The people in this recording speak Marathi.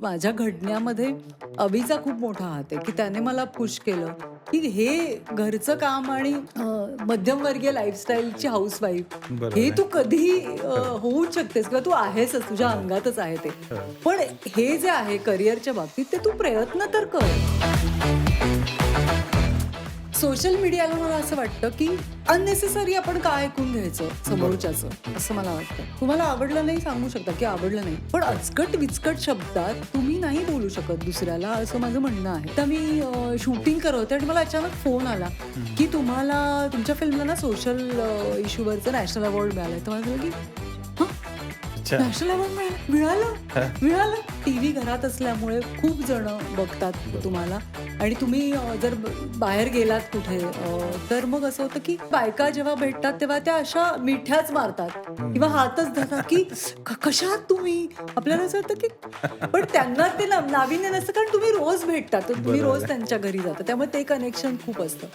माझ्या घडण्यामध्ये अभिचा खूप मोठा हात आहे की त्याने मला पुश केलं. की हे घरचं काम आणि मध्यमवर्गीय लाईफस्टाईलची हाऊसवाईफ बरोबर हे. तू कधी होऊच शकतेस किंवा तू आहेसच तुझ्या अंगातच आहे ते. पण हे जे आहे करिअरच्या बाबतीत ते तू प्रयत्न तर कर. सोशल मीडियाला मला असं वाटतं की अननेसेसरी आपण काय ऐकून घ्यायचं समोरच्याचं असं मला वाटतं. तुम्हाला आवडलं नाही सांगू शकता की आवडलं नाही पण अचकट विचकट शब्दात तुम्ही नाही बोलू शकत दुसऱ्याला असं माझं म्हणणं आहे. तर मी शूटिंग करत होते आणि मला अचानक फोन आला की तुम्हाला तुमच्या फिल्मला ना सोशल इश्यूवरचं नॅशनल अवॉर्ड मिळालंय. तर मला की "हं? अच्छा नॅशनल अवॉर्ड मिळालं? मिळालं? टीव्ही घरात असल्यामुळे खूप जण बघतात तुम्हाला. आणि तुम्ही अं, जर ब- बाहेर गेलात कुठे अं, तर मग असं होतं की बायका जेव्हा भेटतात तेव्हा त्या अशा मिठ्याच मारतात. किंवा हातच धरतात की "क- कशा आहात तुम्ही? आपल्याला असं होतं की पण त्यांना ते ना- नाविन्य नसतं कारण तुम्ही रोज भेटतात तर तुम्ही रोज त्यांच्या घरी जाता. त्यामुळे ते कनेक्शन खूप असतं.